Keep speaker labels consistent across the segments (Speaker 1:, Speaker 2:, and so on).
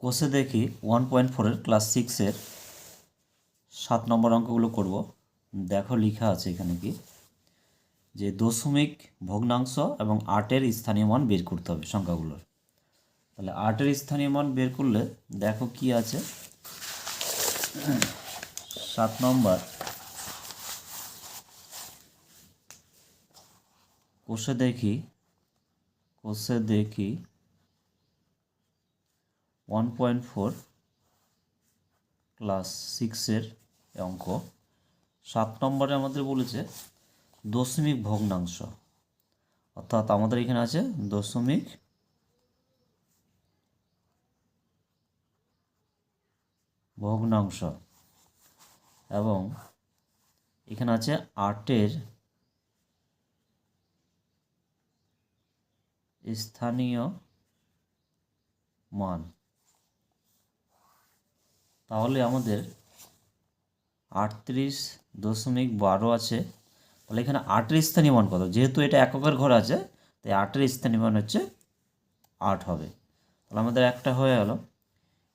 Speaker 1: কোষে দেখি one point ফোরের ক্লাস সিক্সের সাত নম্বর অঙ্কগুলো করব। দেখো লেখা আছে এখানে কি? যে দশমিক ভগ্নাংশ এবং আটের স্থানীয় মান বের করতে হবে সংখ্যাগুলোর। তাহলে আটের স্থানীয় মান বের করলে দেখো কি আছে? সাত নম্বর। কোষে দেখি কোষে দেখি ওয়ান পয়েন্ট ফোর ক্লাস সিক্সের অঙ্ক। সাত নম্বরে আমাদের বলেছে দশমিক ভগ্নাংশ। অর্থাৎ আমাদের এখানে আছে দশমিক ভগ্নাংশ। এবং এখানে আছে আটের স্থানীয় মান। তাহলে আমাদের আটত্রিশ দশমিক বারো আছে। তাহলে এখানে আটের স্থানীয় মান কত? যেহেতু এটা এককের ঘর আছে, তাই আটের স্থানীয় মান হচ্ছে আট হবে। তাহলে আমাদের একটা হয়ে গেল।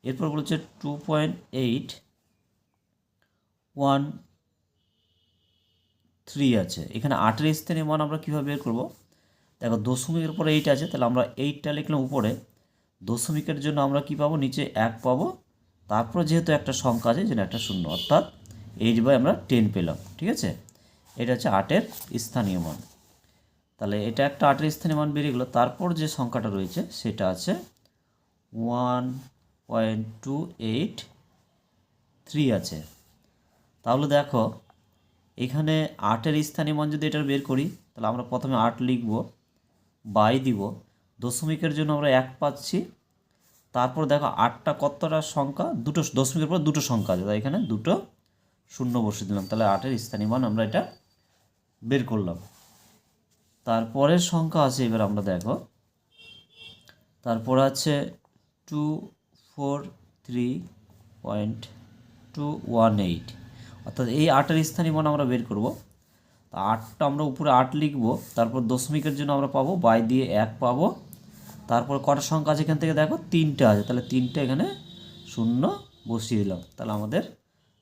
Speaker 1: এরপর বলছে two point eight one three আছে। এখানে আটের স্থানীয় মান আমরা কীভাবে বের করব? দেখো, দশমিকের উপরে এইট আছে, তাহলে আমরা এইটটা লিখলাম উপরে। দশমিকের জন্য আমরা কি পাবো? নিচে এক পাবো। তারপর যেহেতু একটা সংখ্যা আছে যেন একটা শূন্য, অর্থাৎ এইট বাই আমরা টেন পেলাম, ঠিক আছে? এটা হচ্ছে আটের স্থানীয় মান। তাহলে এটা একটা আটের স্থানীয় মান বেরিয়ে গেলো, তারপর যে সংখ্যাটা রয়েছে সেটা আছে one point two eight three আছে। তাহলে দেখো, এখানে আটের স্থানীয় মান যদি এটা বের করি, তাহলে আমরা প্রথমে আট লিখব, বাই দিব, দশমিকের জন্য আমরা এক পাচ্ছি তারপর দেখো আটটা কতটা সংখ্যা? দুটো দশমিকের পর দুটো সংখ্যা আছে। তাই এখানে দুটো শূন্য বসে দিলাম। তাহলে আটের স্থানীয় মান আমরা এটা বের করলাম। তারপরের সংখ্যা আছে, এবার আমরা দেখো। তারপর আছে two four three point two one eight অর্থাৎ এই আটের স্থানীয় মান আমরা বের করব। তা আটটা আমরা উপরে আট লিখব। তারপর দশমিকের জন্য আমরা পাবো, বাই দিয়ে এক পাবো। তারপর কটা সংখ্যা আছে এখান থেকে দেখো? তিনটে আছে। তাহলে তিনটে এখানে শূন্য বসিয়ে দিলাম। তাহলে আমাদের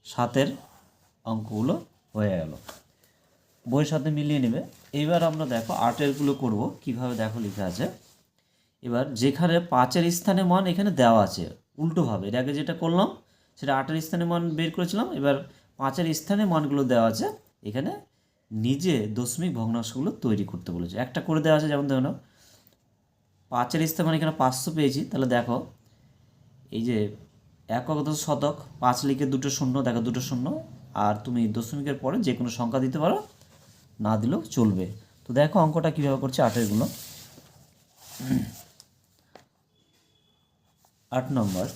Speaker 1: সাতের অঙ্কগুলো হয়ে গেল। বইয়ের সাথে মিলিয়ে নেবে। এইবার আমরা দেখো আটেরগুলো করব। কীভাবে দেখো লেখা আছে? এবার যেখানে পাঁচের স্থানে মান এখানে দেওয়া আছে। উল্টোভাবে এর আগে যেটা করলাম, সেটা আটের স্থানে মান বের করেছিলাম। এবার পাঁচের স্থানে মানগুলো দেওয়া আছে। এখানে নিজে দশমিক ভগ্নাংশগুলো তৈরি করতে বলেছে। একটা করে দেওয়া আছে, যেমন দেখো পাঁচের স্থানে মানে এখানে পাঁচশো পেয়েছি, তাহলে দেখো, এই যে একক দশ শতক, পাঁচ লিখে দুটো শূন্য, দেখো দুটো শূন্য, আর তুমি দশমিকের পরে যে কোনো সংখ্যা দিতে পারো, না দিলেও চলবে। তো দেখো অঙ্কটা কীভাবে করছে আটেরগুলো আট নম্বর।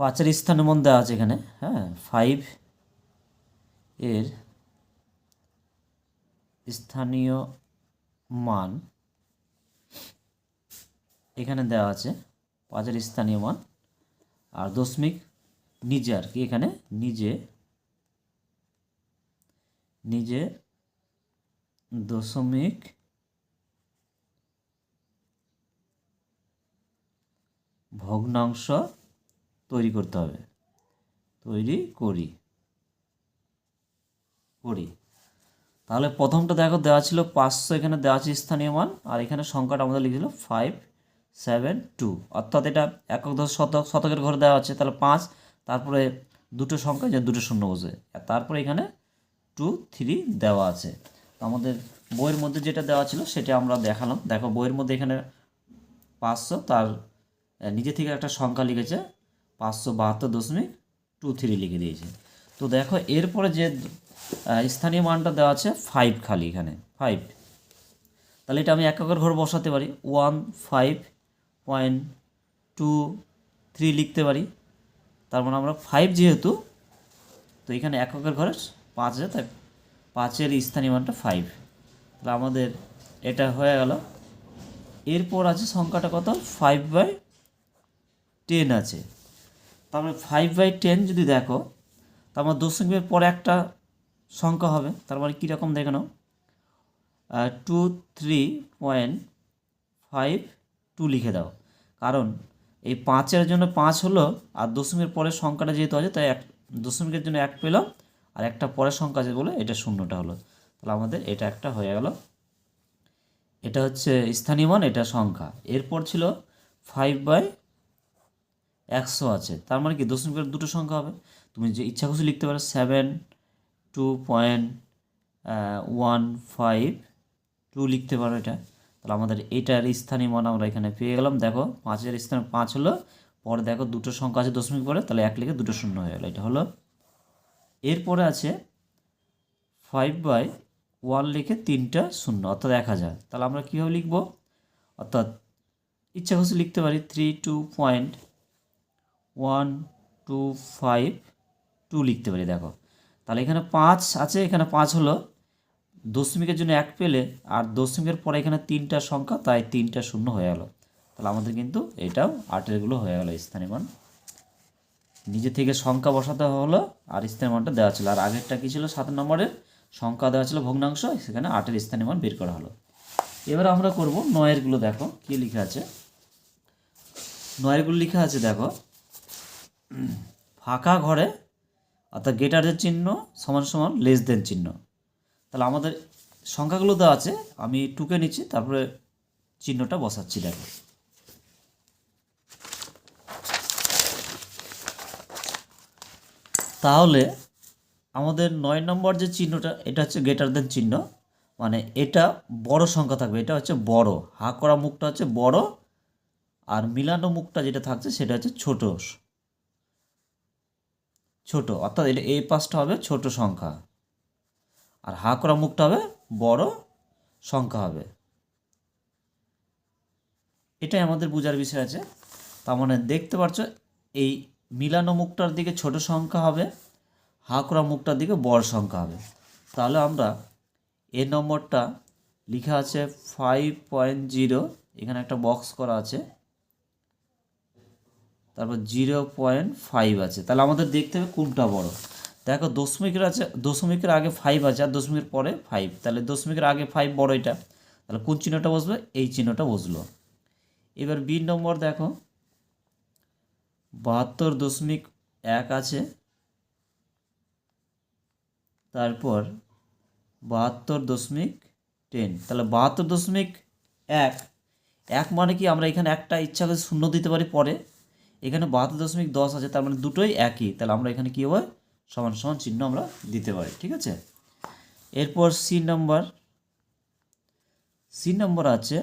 Speaker 1: পাঁচের স্থানের মধ্যে আছে এখানে হ্যাঁ ফাইভ এর স্থানীয় মান এখানে দেওয়া আছে, পাঁচের স্থানীয় মান। আর দশমিক নিজে আর কি এখানে? নিজে নিজে দশমিক ভগ্নাংশ তৈরি করতে হবে। তৈরি করি করি। তাহলে প্রথমটা দেখো, দেওয়া ছিল পাঁচশো, এখানে দেওয়া আছে স্থানীয় মান। আর এখানে সংখ্যাটা আমাদের লিখেছিল ফাইভ সেভেন টু। অর্থাৎ এটা একক দশ শতক শতকের ঘরে দেওয়া আছে, তাহলে পাঁচ, তারপরে দুটো সংখ্যা যে দুটো শূন্য বসে। তারপরে এখানে টু, থ্রি দেওয়া আছে। তো আমাদের বইয়ের মধ্যে যেটা দেওয়া ছিল, সেটা আমরা দেখালাম। দেখো, বইয়ের মধ্যে এখানে পাঁচশো, তার নিজে থেকে একটা সংখ্যা লিখেছে, পাঁচশো বাহাত্তর দশমিক টু থ্রি লিখে দিয়েছে। তো দেখো, এরপরে যে স্থানীয় মানটা দেওয়া আছে ফাইভ খালি এখানে ফাইভ তাহলে এটা আমি এককের ঘর বসাতে পারি। One five point two three লিখতে পারি। তার মানে আমরা ফাইভ যেহেতু, তো এখানে এককের ঘরে পাঁচ আছে তাই পাঁচের স্থানীয় মানটা ফাইভ তাহলে আমাদের এটা হয়ে গেল। এরপর আছে সংখ্যাটা কত? ফাইভ বাই টেন আছে। তারপরে ফাইভ বাই টেন যদি দেখো, তার মানে দশমিকের পরে একটা সংখ্যা হবে। তার মানে কীরকম দেখে নাও। Two three point five two লিখে দাও। কারণ এই পাঁচের জন্য পাঁচ হলো আর দশমিকের পরের সংখ্যাটা যেহেতু আছে, তাই এক, দশমিকের জন্য এক পেলাম আর একটা পরের সংখ্যা আছে বলে এটা শূন্যটা হলো। তাহলে আমাদের এটা একটা হয়ে গেল। এটা হচ্ছে স্থানীয় মান, এটা সংখ্যা। এরপর ছিল ফাইভ বাই একশো আছে। তার মানে কি? দশমিকের দুটো সংখ্যা হবে। তুমি যে ইচ্ছা খুশি লিখতে পারো seven two point one five two লিখতে পারো এটা। তাহলে আমাদের এটার স্থানীয় মান আমরা এখানে পেয়ে গেলাম। দেখো, পাঁচের স্থানে পাঁচ হলো, পরে দেখো দুটো সংখ্যা আছে দশমিক পরে, তাহলে এক লিখে দুটো শূন্য হয়ে গেলো। এটা হলো। এরপরে আছে ফাইভ বাই ওয়ান লিখে তিনটা শূন্য, অর্থাৎ এক হাজার। তাহলে আমরা কীভাবে লিখব? অর্থাৎ ইচ্ছা খুশি লিখতে পারি three two point one two five two লিখতে পারি, দেখো। তাহলে এখানে পাঁচ আছে, এখানে পাঁচ হলো দশমিকের জন্য এক পেলে আর দশমিকের পরে এখানে তিনটা সংখ্যা, তাই তিনটা শূন্য হয়ে গেল। তাহলে আমাদের কিন্তু এটাও আটেরগুলো হয়ে গেল স্থানীয় মান। নিজে থেকে সংখ্যা বসাতে হলো আর স্থানীয় মানটা দেওয়া ছিল। আর আগেরটা কী ছিল? সাত নম্বরের সংখ্যা দেওয়া ছিল ভগ্নাংশ, সেখানে আটের স্থানীয় মান বের করা হলো। এবার আমরা করব নয়েরগুলো দেখো, কী লেখা আছে? নয়েরগুলো লেখা আছে দেখো। ফাঁকা ঘরে অর্থাৎ গেটারের চিহ্ন সমান সমান লেস দেন চিহ্ন। তাহলে আমাদের সংখ্যাগুলো দেওয়া আছে, আমি টুকে নিচ্ছি, তারপরে চিহ্নটা বসাচ্ছি, দেখো। তাহলে আমাদের নয় নম্বর যে চিহ্নটা, এটা হচ্ছে গেটার দেন চিহ্ন মানে এটা বড় সংখ্যা থাকবে, এটা হচ্ছে বড়। হা করা মুখটা হচ্ছে বড়, আর মিলানো মুখটা যেটা থাকছে সেটা হচ্ছে ছোট। ছোট, অর্থাৎ এটা এই পাশটা হবে ছোট সংখ্যা। আর হা করা মুখটা হবে, বড় সংখ্যা হবে। এটাই আমাদের বোঝার বিষয় আছে। তার মানে দেখতে পাচ্ছ, এই মিলানো মুখটার দিকে ছোট সংখ্যা হবে, হা করা মুখটার দিকে বড় সংখ্যা হবে। তাহলে আমরা এ নম্বরটা লেখা আছে ফাইভ পয়েন্ট জিরো এখানে একটা বক্স করা আছে। তারপর জিরো পয়েন্ট ফাইভ আছে। তাহলে আমাদের দেখতে হবে কোনটা বড়। দেখো দশমিকের আছে, দশমিকের আগে ফাইভ আছে আর দশমিকের পরে ফাইভ তাহলে দশমিকের আগে ফাইভ বড় এটা। তাহলে কোন চিহ্নটা বসবে? এই চিহ্নটা বসল। এবার বি নম্বর দেখো। বাহাত্তর দশমিক এক আছে। তারপর বাহাত্তর দশমিক টেন তাহলে বাহাত্তর দশমিক এক। এক মানে কি? আমরা এখানে একটা ইচ্ছা করে শূন্য দিতে পারি পরে। এখানে বাহাত্তর দশমিক দশ আছে, তার মানে দুটোই একই। তাহলে আমরা এখানে কী হবে? সমান সমান চিহ্ন আমরা দিতে পারি, ঠিক আছে? এরপর সি নাম্বার সি নাম্বার আছে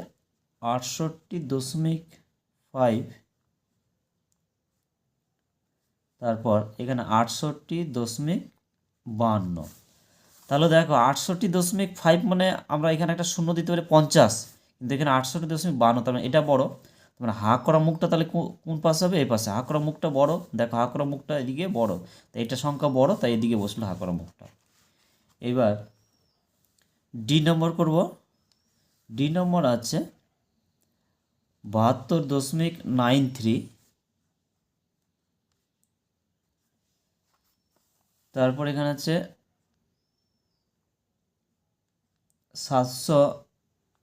Speaker 1: আটষট্টি দশমিক ফাইভ তারপর এখানে আটষট্টি দশমিক বাহান্ন তাহলে দেখো, আটষট্টি দশমিক ফাইভ মানে আমরা এখানে একটা শূন্য দিতে পারি পঞ্চাশ, কিন্তু এখানে আটষট্টি দশমিক বাহান্ন তার মানে এটা বড়। মানে হা করা মুখটা তাহলে কোন পাশে হবে? এই পাশে। হা করা মুখটা বড়। দেখো, হা করা মুখটা এদিকে বড়। তাই এটা সংখ্যা বড়, তাই এদিকে বসল হা করা মুখটা। এবার ডি নম্বর করব। ডি নম্বর আছে বাহাত্তর দশমিক নাইন থ্রি। তারপর এখানে আছে সাতশো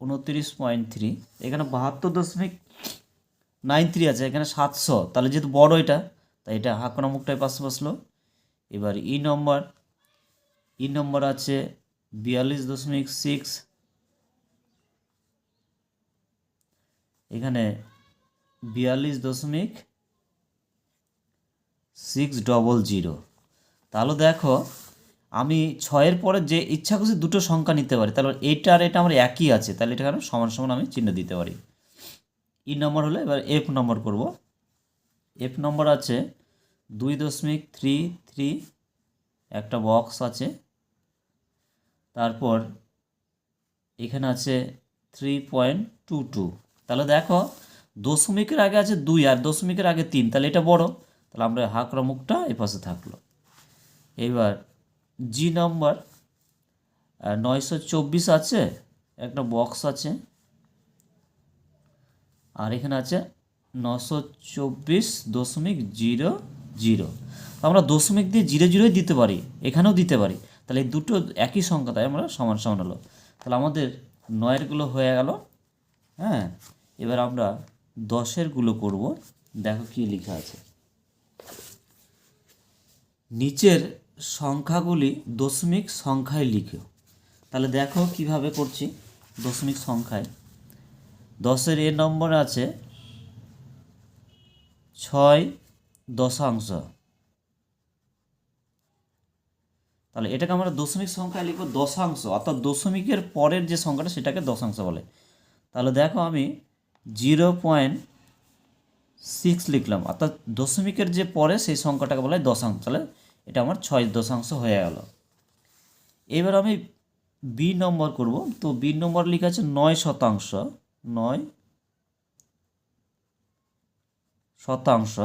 Speaker 1: উনত্রিশ পয়েন্ট থ্রি। এখানে বাহাত্তর দশমিক নাইন থ্রি আছে, এখানে সাতশো। তাহলে যেহেতু বড় এটা, তাই এটা হাঁকড়া মুখটায় পাশে বসল। এবার ই নম্বর ই নম্বর আছে বিয়াল্লিশ দশমিক সিক্স। এখানে বিয়াল্লিশ দশমিক সিক্স ডবল জিরো। তাহলে দেখো, আমি ছয়ের পরে যে ইচ্ছা খুশি দুটো সংখ্যা নিতে পারি, তাহলে এইটা আর এটা আমার একই আছে, তাহলে এটা সমান সমান আমি চিহ্ন দিতে পারি। ই নম্বর হলে এবার এফ নম্বর করব। এফ নম্বর আছে দুই দশমিক থ্রি থ্রি একটা বক্স আছে। তারপর এখানে আছে থ্রি পয়েন্ট টু টু তাহলে দেখো, দশমিকের আগে আছে দুই আর দশমিকের আগে তিন, তাহলে এটা বড়। তাহলে আমরা হাঁকড়া মুখটা এ পাশে থাকল। এবার জি নাম্বার নয়শো চব্বিশ আছে, একটা বক্স আছে। আর এখানে আছে নশো চব্বিশ দশমিক জিরো জিরো। আমরা দশমিক দিয়ে জিরো জিরোই দিতে পারি, এখানেও দিতে পারি। তাহলে এই দুটো একই সংখ্যা, তাই আমরা সমান সমান হলো। তাহলে আমাদের নয়েরগুলো হয়ে গেল হ্যাঁ? এবার আমরা দশেরগুলো করব। দেখো কি লেখা আছে। নিচের সংখ্যাগুলি দশমিক সংখ্যায় লিখো। তাহলে দেখো কীভাবে করছি দশমিক সংখ্যায়। দশের এ নম্বর আছে ছয় দশাংশ। তাহলে এটাকে আমরা দশমিক সংখ্যায় লিখব দশাংশ, অর্থাৎ দশমিকের পরের যে সংখ্যাটা সেটাকে দশাংশ বলে। তাহলে দেখো আমি জিরো পয়েন্ট সিক্স লিখলাম, অর্থাৎ দশমিকের যে পরে সেই সংখ্যাটাকে বলা হয় দশাংশ। তাহলে এটা আমার ছয় দশাংশ হয়ে গেল। এবার আমি বি নম্বর করব, তো বি নম্বর লেখা আছে নয় শতাংশ। নয় শতাংশ।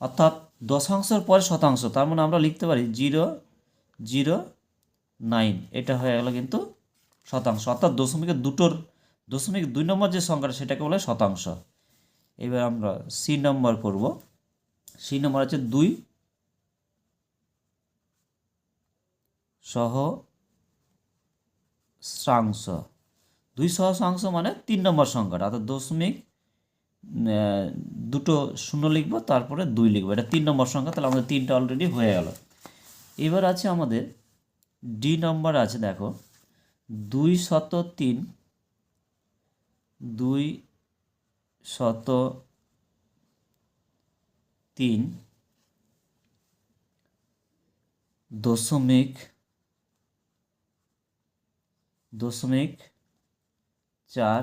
Speaker 1: অর্থাৎ দশাংশের পরে শতাংশ, তার মানে আমরা লিখতে পারি জিরো জিরো, নাইন। এটা হয়ে গেল কিন্তু শতাংশ। অর্থাৎ দশমিকের দুটোর, দশমিক দুই নম্বর যে সংখ্যাটা, সেটাকে বলে শতাংশ। এবার আমরা সি নম্বর করব। সি নম্বর আছে দুই সহ শ্রাংশ দুই সহস্রাংশ মানে তিন নম্বর সংখ্যাটা, অর্থাৎ দশমিক দুটো শূন্য লিখব, তারপরে দুই লিখব, এটা তিন নম্বর সংখ্যা, তাহলে আমাদের তিনটা অলরেডি হয়ে গেল। এবার আছে আমাদের ডি নম্বর আছে, দেখো, দুই শত তিন, দুই শত তিন দশমিক দশমিক চার,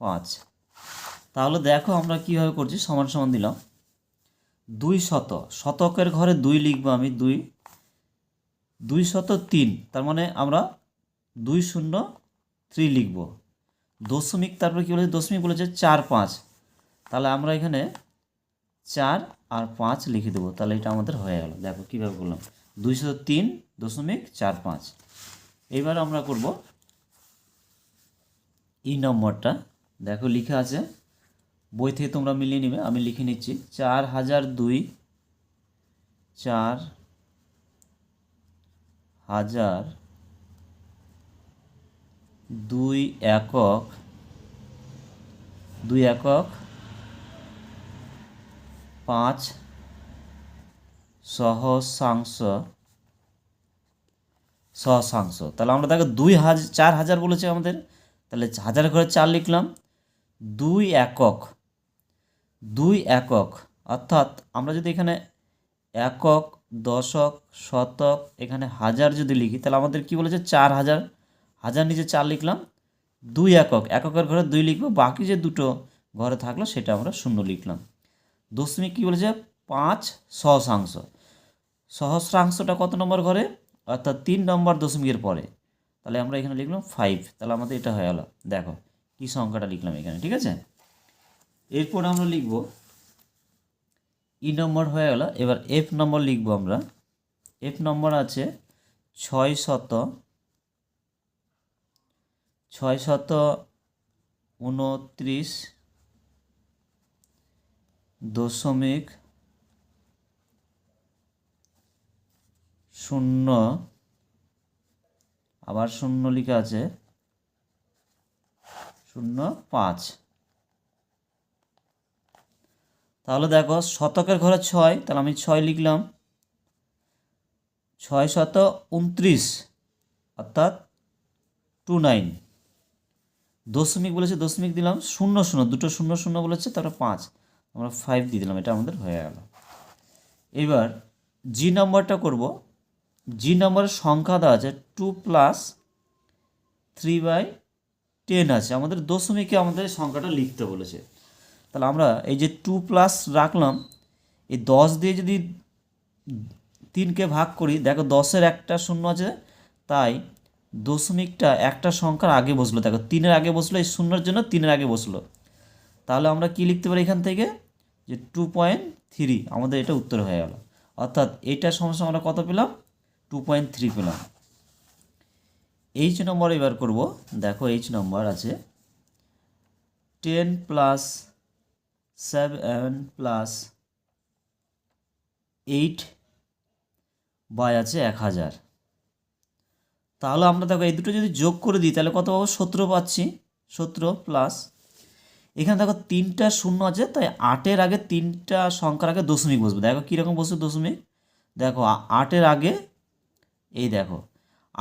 Speaker 1: পাঁচ। তাহলে দেখো আমরা কীভাবে করছি, সমান সমান দিলাম। দুই শত। শতকের ঘরে দুই লিখব আমি, দুই। দুই শত তিন, তার মানে আমরা দুই শূন্য থ্রি লিখব। দশমিক, তারপরে কী বলেছে? দশমিক বলেছে চার পাঁচ। তাহলে আমরা এখানে চার আর পাঁচ লিখে দেবো। তাহলে এটা আমাদের হয়ে গেল। দেখো কীভাবে করলাম। দুইশো তিন দশমিক চার পাঁচ। এবার আমরা করব ই নম্বরটা। দেখো লেখা আছে, বই থেকে তোমরা মিলিয়ে নিবে, আমি লিখে নিচ্ছি। চার হাজার দুই, চার হাজার দুই একক দুই একক পাঁচ সহসাংশ সহসাংশ। তাহলে আমরা দেখো দুই হাজার চার হাজার বলেছে আমাদের। তাহলে হাজার ঘরে চার লিখলাম। দুই একক দুই একক, অর্থাৎ আমরা যদি এখানে একক, দশক, শতক, এখানে হাজার যদি লিখি, তাহলে আমাদের কি বলেছে? চার হাজার। হাজার নিচে চার লিখলাম, দুই একক, এককের ঘরে দুই লিখব, বাকি যে দুটো ঘরে থাকল সেটা আমরা শূন্য লিখলাম। দশমিক কী বলেছে? পাঁচ সহস্রাংশ। সহস্রাংশটা কত নম্বর ঘরে? অর্থাৎ তিন নম্বর দশমিকের পরে। তাহলে আমরা এখানে লিখলাম ফাইভ তাহলে আমাদের এটা হয়ে গেল। দেখো, কী সংখ্যাটা লিখলাম এখানে, ঠিক আছে? এরপর আমরা লিখব ই নম্বর হয়ে গেল। এবার এফ নম্বর লিখব আমরা। এফ নম্বর আছে ছয় শত ছয় শত উনত্রিশ দশমিক শূন্য আবার শূন্য লেখা আছে। শূন্য পাঁচ। তাহলে দেখো, শতকের ঘরে ছয়, তাহলে আমি ছয় লিখলাম। ছয় শত উনত্রিশ, অর্থাৎ টু নাইন। দশমিক বলেছে, দশমিক দিলাম, শূন্য শূন্য, দুটো শূন্য শূন্য বলেছে, তারপরে পাঁচ। আমরা ফাইভ দিয়ে দিলাম, এটা আমাদের হয়ে গেল। এবার জি নম্বরটা করব। জি নম্বরের সংখ্যা দেওয়া আছে two plus three by ten আছে। আমাদের দশমিকে আমাদের সংখ্যাটা লিখতে বলেছে। তাহলে আমরা এই যে টু প্লাস রাখলাম, এই দশ দিয়ে যদি তিনকে ভাগ করি, দেখো দশের একটা শূন্য আছে, তাই দশমিকটা একটা সংখ্যার আগে বসল। দেখো তিনের আগে বসল, এই শূন্যের জন্য তিনের আগে বসল। তাহলে আমরা কি লিখতে পারি এখান থেকে? যে টু পয়েন্ট থ্রি আমাদের এটা উত্তর হয়ে গেল। অর্থাৎ এইটার সমস্যা আমরা কত পেলাম? টু পয়েন্ট থ্রি পেলাম। এইচ নম্বর এবার করব। দেখো এইচ নম্বর আছে। Ten plus seven plus eight by আছে এক হাজার। তাহলে আমরা দেখো এই দুটো যদি যোগ করে দিই, তাহলে কত পাবো? সতেরো পাচ্ছি। সতেরো প্লাস এখানে দেখো তিনটা শূন্য আছে, তাই আটের আগে তিনটা সংখ্যার আগে দশমিক বসবে। দেখো কীরকম বসবে দশমিক? দেখো আটের আগে এই দেখো,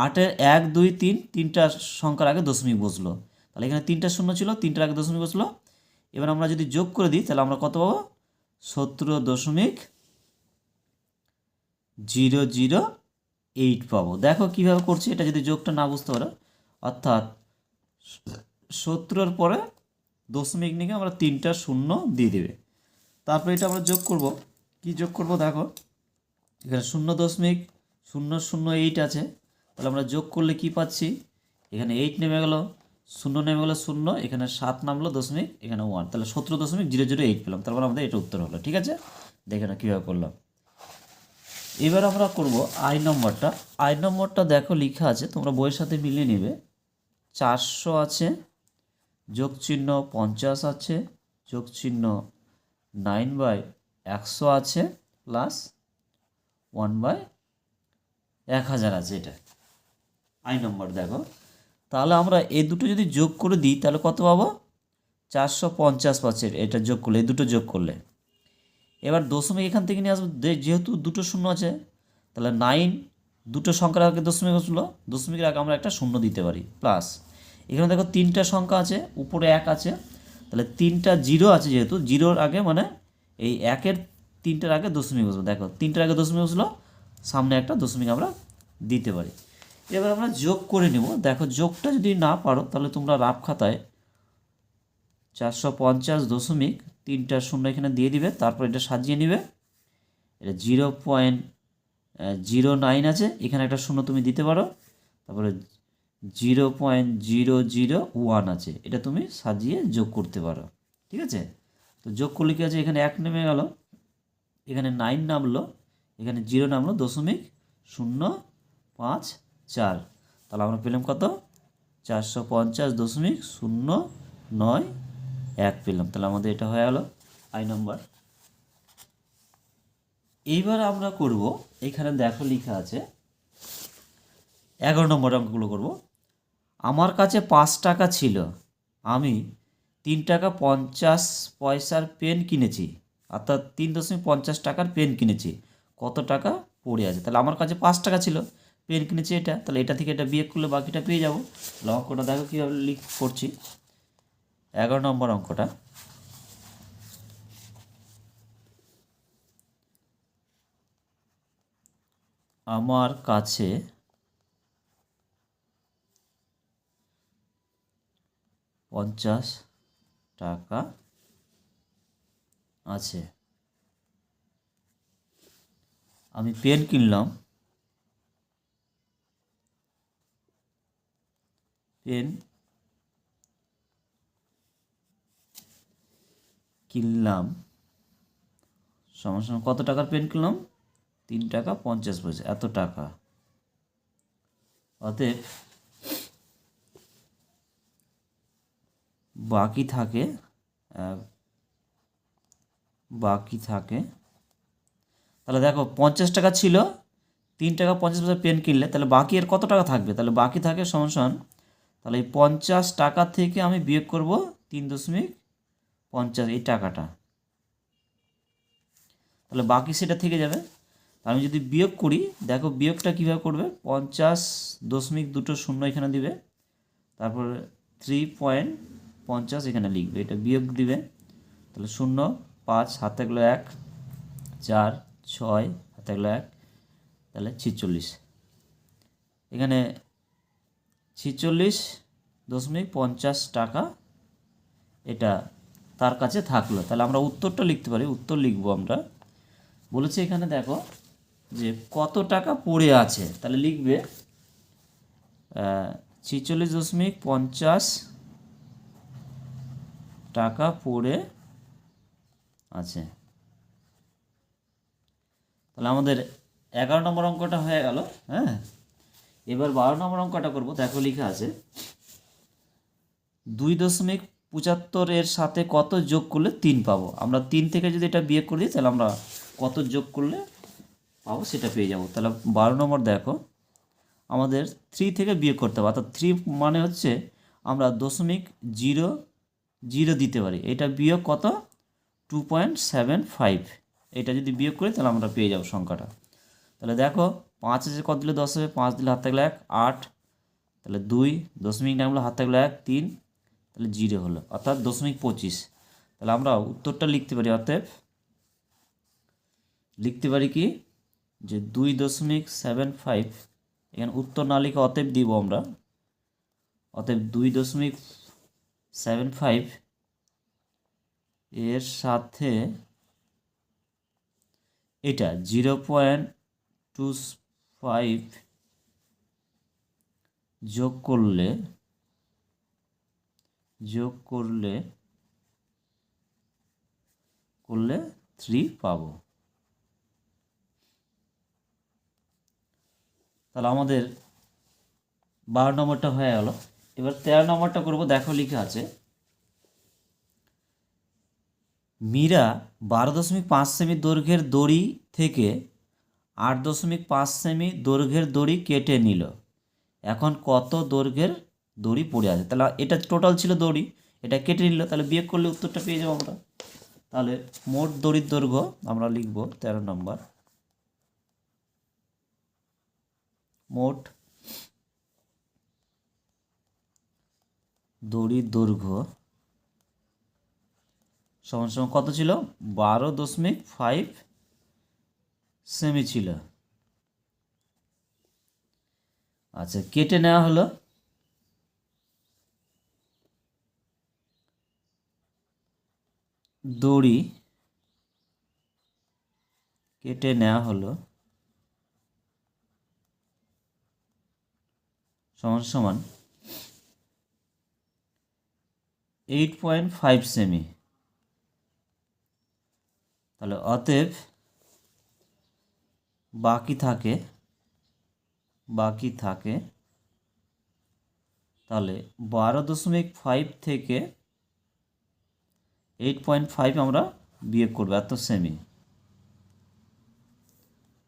Speaker 1: আটের এক, দুই, তিন, তিনটা সংখ্যার আগে দশমিক বসল। তাহলে এখানে তিনটা শূন্য ছিল, তিনটার আগে দশমিক বসল। এবার আমরা যদি যোগ করে দিই, তাহলে আমরা কত পাবো? সতেরো দশমিক জিরো জিরো এইট পাবো। দেখো কীভাবে করছি, এটা যদি যোগটা না বুঝতে পারো, অর্থাৎ সতেরোর পরে দশমিক নিয়ে আমরা তিনটা শূন্য দিয়ে দেবে। তারপরে এটা আমরা যোগ করব। কি যোগ করব? দেখো, এখানে শূন্য দশমিক শূন্য শূন্য এইট আছে। তাহলে আমরা যোগ করলে কি পাচ্ছি? এখানে এইট নেমে গেল, শূন্য নেমে গেলো শূন্য, এখানে সাত নামলো দশমিক, এখানে ওয়ান তাহলে সতেরো দশমিক জিরো জিরো এইট পেলাম। তারপর আমাদের এটা উত্তর হলো, ঠিক আছে? দেখে না কীভাবে করলাম। এবার আমরা করব আই নম্বরটা। আই নম্বরটা দেখো লেখা আছে, তোমরা বইয়ের সাথে মিলিয়ে নেবে। চারশো আছে, যোগ চিহ্ন পঞ্চাশ আছে, যোগ চিহ্ন নাইন বাই একশো আছে প্লাস ওয়ান বাই এক হাজার আছে এটা। আই নম্বর দেখো। তাহলে আমরা এই দুটো যদি যোগ করে দিই, তাহলে কত পাবো? চারশো পঞ্চাশ পাচ্ছে এটা যোগ করলে, এই দুটো যোগ করলে। এবার দশমিক এখান থেকে নিয়ে আসব যেহেতু দুটো শূন্য আছে, তাহলে নাইন দুটো সংখ্যার আগে দশমিক আসলো, দশমিকের আগে আমরা একটা শূন্য দিতে পারি প্লাস এখানে দেখো তিনটা সংখ্যা আছে, উপরে এক আছে, তাহলে তিনটা জিরো আছে যেহেতু জিরোর আগে মানে এই একের তিনটার আগে দশমিক বসবে দেখো, তিনটার আগে দশমিক বসল সামনে একটা দশমিক আমরা দিতে পারি। এবার আমরা যোগ করে নেব। দেখো যোগটা যদি না পারো, তাহলে তোমরা রাফ খাতায় চারশো পঞ্চাশ দশমিক তিনটা শূন্য এখানে দিয়ে দিবে, তারপর এটা সাজিয়ে নিবে। এটা জিরো পয়েন্ট জিরো নাইন আছে, এখানে একটা শূন্য তুমি দিতে পারো। তারপরে zero point zero zero one আছে, এটা তুমি সাজিয়ে যোগ করতে পারো। ঠিক আছে? তো যোগ করলে কি আছে এখানে এক নেমে গেল। এখানে নাইন নামলো। এখানে জিরো নামলো দশমিক শূন্য পাঁচ চার। তাহলে আমরা পেলাম কত? চারশো পঞ্চাশ দশমিক শূন্য নয় এক পেলাম। তাহলে আমাদের এটা হয়ে গেল আই নম্বর। এইবার আমরা করব, এখানে দেখো লেখা আছে, এগারো নম্বর অঙ্কগুলো করব। আমার কাছে পাঁচ টাকা ছিল, আমি তিন টাকা পঞ্চাশ পয়সার পেন কিনেছি, অর্থাৎ তিন দশমিক পঞ্চাশ টাকার পেন কিনেছি। কত টাকা পড়ে আছে? তাহলে আমার কাছে পাঁচ টাকা ছিল। পেন কিনেছি এটা। তাহলে এটা থেকে এটা বিয়ে করলে বাকিটা পেয়ে যাব। তাহলে অঙ্কটা দেখো কীভাবে লিখ করছি। এগারো নম্বর অঙ্কটা। আমার কাছে পঞ্চাশ টাকা আছে। আমি পেন কিনলাম। পেন কিনলাম। সমান সমান কত টাকার পেন কিনলাম? তিন টাকা পঞ্চাশ পয়সা, এত টাকা। অতএব বাকি থাকে বাকি থাকে তাহলে দেখো পঞ্চাশ টাকা ছিল, তিন টাকা পঞ্চাশ পয়সা পেন কিনলে, তাহলে বাকি এর কত টাকা থাকবে? তাহলে বাকি থাকে সমান তাহলে এই পঞ্চাশ টাকা থেকে আমি বিয়োগ করব তিন দশমিক পঞ্চাশ, এই টাকাটা। তাহলে বাকি সেটা থেকে যাবে। আমি যদি বিয়োগ করি, দেখো বিয়োগটা কীভাবে করবে? পঞ্চাশ দশমিক দুটো শূন্য এখানে দিবে, তারপর থ্রি পয়েন্ট পঞ্চাশ এখানে লিখবে, এটা বিয়োগ দিবে। তাহলে শূন্য, পাঁচ, হাতে গেলো এক, চার ছয় হাতে গেলো এক তাহলে ছিচল্লিশ। এখানে ছিচল্লিশ দশমিক পঞ্চাশ টাকা এটা তার কাছে থাকল। তাহলে আমরা উত্তরটা লিখতে পারি, উত্তর লিখব আমরা। বলেছে এখানে দেখো যে কত টাকা পড়ে আছে, তাহলে লিখবে ছিচল্লিশ দশমিক পঞ্চাশ টাকা পড়ে আছে। তাহলে আমাদের এগারো নম্বর অঙ্কটা হয়ে গেল হ্যাঁ? এবার বারো নম্বর অঙ্কটা করব, দেখো লেখা আছে, দুই দশমিক পঁচাত্তর এর সাথে কত যোগ করলে তিন পাবো? আমরা তিন থেকে যদি এটা বিয়ে করি তাহলে আমরা কত যোগ করলে পাবো সেটা পেয়ে যাব। তাহলে বারো নম্বর দেখো, আমাদের থ্রি থেকে বিয়ে করতে হবে, অর্থাৎ থ্রি মানে হচ্ছে আমরা দশমিক জিরো জিরো দিতে পারি। এটা বিয়োগ কত? টু পয়েন্ট সেভেন ফাইভ এটা যদি বিয়োগ করি, তাহলে আমরা পেয়ে যাব সংখ্যাটা। তাহলে দেখো, পাঁচ আছে কত দিলে দশ হবে? পাঁচ দিলে হাত থাকলে এক, আট, তাহলে দুই, দশমিক নামলো হাত থাকলে এক, তিন, তাহলে জিরো হলো, অর্থাৎ দশমিক পঁচিশ। তাহলে আমরা উত্তরটা লিখতে পারি, অতএব লিখতে পারি কি? যে দুই দশমিক সেভেন ফাইভ, এখানে উত্তর না লিখে অতএব দিব আমরা। অতএব দুই দশমিক সেভেন ফাইভ এর সাথে এটা জিরো পয়েন্ট টু ফাইভ যোগ করলে যোগ করলে করলে থ্রি পাবো। তাহলে আমাদের বারো নম্বরটা হয়ে গেল। এবার তেরো নম্বরটা করব। দেখো লিখে আছে মীরা বারো দশমিক পাঁচ সেমি দৈর্ঘ্যের দড়ি থেকে আট দশমিক পাঁচ সেমি দৈর্ঘ্যের দড়ি কেটে নিল। এখন কত দৈর্ঘ্যের দড়ি পড়ে আছে? তাহলে এটা টোটাল ছিল দড়ি, এটা কেটে নিল, তাহলে বিয়োগ করলে উত্তরটা পেয়ে যাব আমরা। তাহলে মোট দড়ির দৈর্ঘ্য আমরা লিখব তেরো নম্বর। মোট দড়ির দৈর্ঘ্য সমান সমান কত ছিল? বারো দশমিক ফাইভ সেমি ছিল। আচ্ছা কেটে নেওয়া হলো। দড়ি কেটে নেওয়া হলো। সমান সমান এইট পয়েন্ট ফাইভ সেমি তাহলে অতএব বাকি থাকে বাকি থাকে, তাহলে বারো দশমিক ফাইভ থেকে এইট পয়েন্ট ফাইভ আমরা বিয়োগ করব, এত সেমি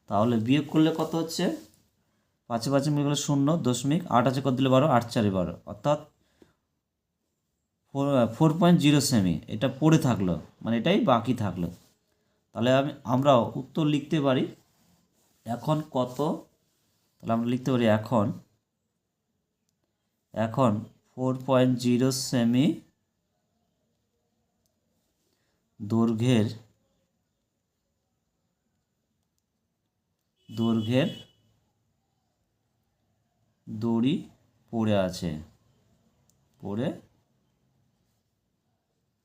Speaker 1: তাহলে বিয়োগ করলে কত হচ্ছে? পাঁচে পাঁচে মিলে গেলে শূন্য দশমিক আট আছে, কত দিলে বারো? আট চারে বারো। অর্থাৎ ফোর ফোর পয়েন্ট জিরো সেমি এটা পড়ে থাকল মানে এটাই বাকি থাকল। তাহলে আমি আমরা উত্তর লিখতে পারি। এখন কত? তাহলে আমরা লিখতে পারি এখন। এখন ফোর পয়েন্ট জিরো সেমি দৈর্ঘ্যের দৈর্ঘ্যের দড়ি পড়ে আছে। পড়ে